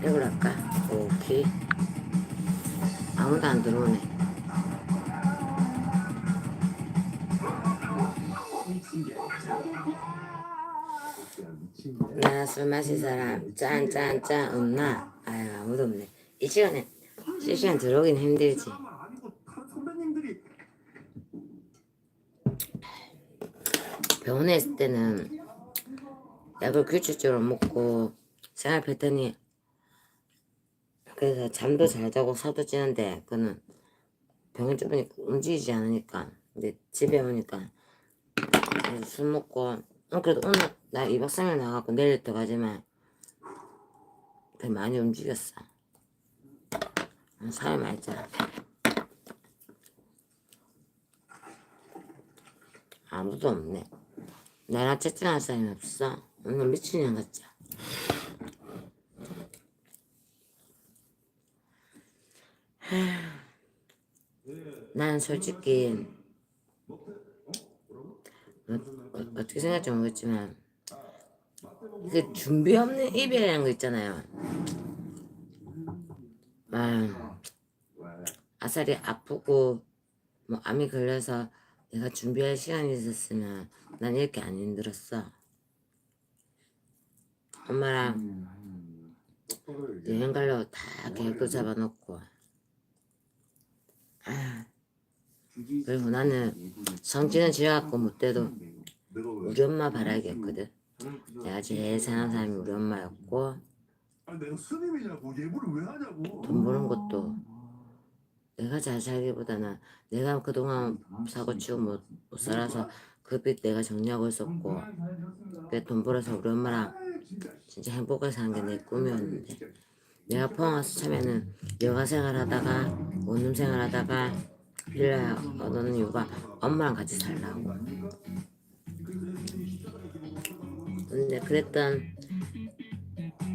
이걸 할까? 오케이. 아무도 안 들어오네. 나 술 마실 사람 짠짠짠 없나? 아유 아무도 없네. 이 시간에 실시간 들어오긴 힘들지. 아니고 다른 선배님들이 병원에 있을 때는 약을 규칙적으로 먹고 생활 패턴이 그래서 잠도 잘 자고 살도 찌는데 그는 병원 주변이 움직이지 않으니까. 근데 집에 오니까 술 먹고 어, 그래도 오늘 나 2박 3일 나가고 내일 또 가지만 되게 많이 움직였어. 한 4일 말자. 아무도 없네 나랑 채팅할 사람이 없어. 오늘 미친년 같지 난 솔직히 어, 어, 어떻게 생각할지 모르겠지만 그 준비 없는 이별이라는 거 있잖아요. 아, 아살이 아프고 뭐 암이 걸려서 내가 준비할 시간이 있었으면 난 이렇게 안 힘들었어. 엄마랑 여행 가려고 다 계획도 잡아놓고. 아, 그리고 나는 성질은 지어갖고 못 돼도 우리 엄마 바라겠거든. 내가 제일 사랑하는 사람이 우리 엄마였고. 돈 버는 것도 내가 잘 살기보다는 내가 그동안 사고 치고 못, 못 살아서 그 빚 내가 정리하고 있었고 그래 돈 벌어서 우리 엄마랑 진짜 행복하게 사는 게 내 꿈이었는데 내가 포항 와서 처음에는 여가 생활하다가 원룸 생활하다가 빌라 얻는 이유가 엄마랑 같이 살라고. 근데 그랬던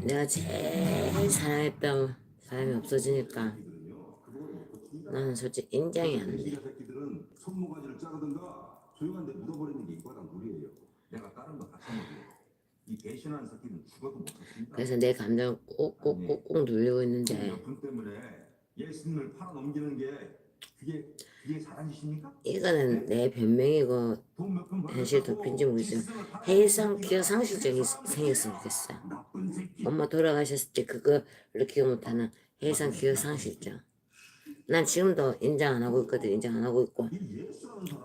내가 제일 사랑했던 사람이 없어지니까 나는 솔직히 인정이 안 돼. 새끼들은 손모가지를 자르든가 조용한 데 묻어버리는 게 이과당 룰이에요 내가 다른 거 갖다 놓을게요 이 배신하는 새끼는 죽어도 못 찾습니다 그래서 내 감정을 꾹꾹꾹꾹 눌리고 있는데 분 때문에 예수님을 팔아넘기는 게 그게 그게 짓입니까? 이거는 내 변명이고 돈몇푼 현실 모르지만 해일상 기억 상실증이 생겼으면 좋겠어. 나쁜 새끼 엄마 돌아가셨을 때 그거 이렇게 못하는 기억 상실증. 난 지금도 인정 안 하고 있거든. 인정 안 하고 있고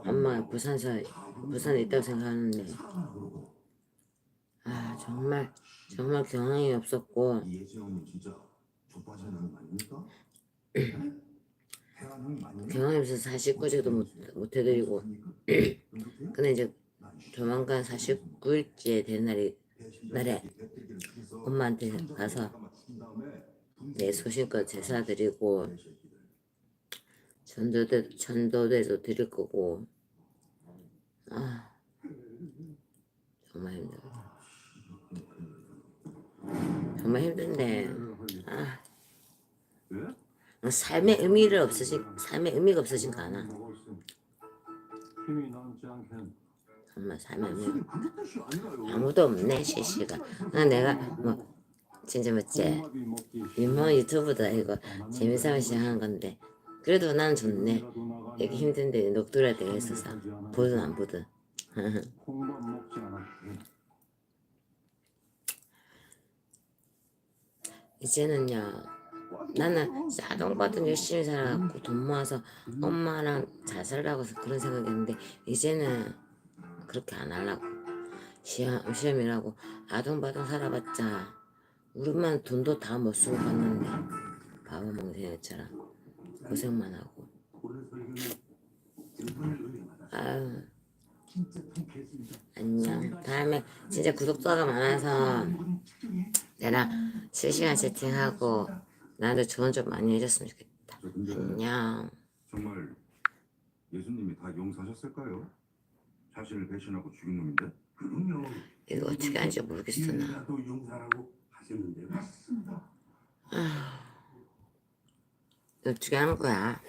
엄마 부산서 부산에 있다고 생각하는데 아 정말 정말 경황이 없었고 이 예수형님 진짜 족바지는 아닙니까? 태안 형이 맞니? 경황이 없어서 49제도 못, 못 해드리고 근데 이제 조만간 49일째 된 날이 날에 엄마한테 가서 내 소신껏 제사 드리고 전도대 전도대도 드릴 거고. 아 정말 힘들어. 정말 힘든데. 아. 삶의 의미를 없어진 삶의 의미가 없어진 거 않겠 정말 삶의 아니라요 아무도 없네 실시가 난 내가 뭐 진짜 홍합이 먹기 유명한 유튜브도 아니고 재미삼아 시작한 건데 그래도 난 좋네. 이렇게 힘든데 녹두랄 때가 있어서. 보든 안 보든. 이제는요 나는 아동받은 열심히 살아갖고 돈 모아서 엄마랑 잘 살라고 해서 그런 생각했는데 이제는 그렇게 안 하려고. 시험, 시험이라고 아동바동 살아봤자 우리 엄마는 돈도 다 못 쓰고 갔는데. 바보 멍청이처럼 고생만 하고. 아유. 안녕. 다음에 진짜 구독자가 많아서 내랑 실시간 채팅하고 나한테 조언 좀 많이 해줬으면 좋겠다. 안녕. 정말 예수님이 다 용서하셨을까요? 자신을 배신하고 죽인 놈인데? 그럼요. 이거 어떻게 하는지 모르겠어 나. 이라도 용서하라고 하셨는데. 맞습니다 어떻게 하는 거야